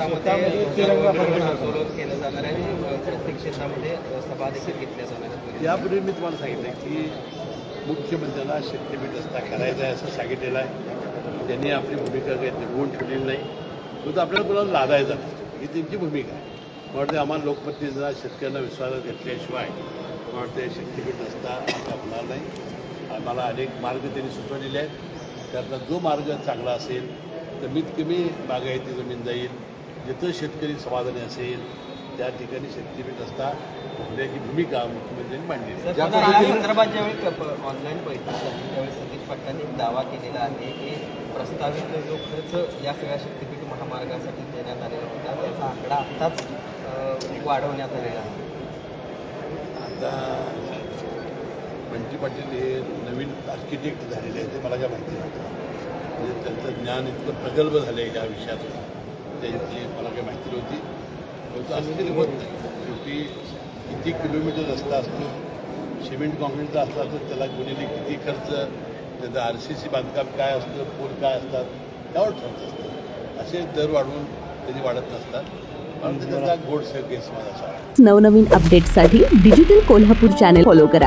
शेतामध्ये शेतामध्ये तिरंगा ध्वजारोहण फडकवण्यात आंदोलन केलं जाणार आहे. आणि प्रत्येक क्षेत्रामध्ये अ, सभा देखील घेतल्या जाणार आहेत. यापूर्वी मी तुम्हाला सांगितलं की मुख्यमंत्र्यांना शक्तीपीठ रस्ता करायचा आहे असं सांगितलेलं आहे. त्यांनी आपली भूमिका काही निभवून ठेवलेली नाही. तो तर आपल्याला कोणाला लादायचा नाही ही त्यांची भूमिका आहे. वाटते आम्हाला लोकप्रतिनिधींना शेतकऱ्यांना विश्वासात घेतल्याशिवाय वाटते शक्तीपीठ रस्ता होणार नाही. आम्हाला अनेक मार्ग त्यांनी सुचवलेले आहेत. त्यातला जो मार्ग चांगला असेल कमीत कमी बागायती जमीन जाईल. जिथं शेतकरी समाधानी असेल त्या ठिकाणी शक्तीपीठ रस्ता होण्याची भूमिका मुख्यमंत्र्यांनी सर, पण या संदर्भात ज्यावेळी ऑनलाईन बैठक झाली त्यावेळी सतीश पाटलांनी एक दावा केलेला आहे की प्रस्तावित जो खर्च या सगळ्या शक्तीपीठ महामार्गासाठी देण्यात आलेला होता त्याचा आकडा आत्ताच वाढवण्यात आलेला आहे. आता बंटी पाटील हे नवीन आर्किटेक्ट झालेले आहेत ते मला काय माहिती नव्हतं म्हणजे त्यांचं ज्ञान इतकं प्रगल्भ झालं आहे या विषयात त्यांची मला काही माहिती नव्हती. परंतु असं तरी होत नाही. शेवटी किती किलोमीटर रस्ता असतो सिमेंट कॉन्क्रीटचा असला तर त्याला गुणिले किती खर्च त्याचं आर सी सी बांधकाम काय असतं पूल काय असतात त्यावर ठरत असतं. असे दर वाढवून कधी वाढत नसतात. पण त्याचा गोड माझा नवनवीन अपडेट्ससाठी डिजिटल कोल्हापूर चॅनेल फॉलो करा.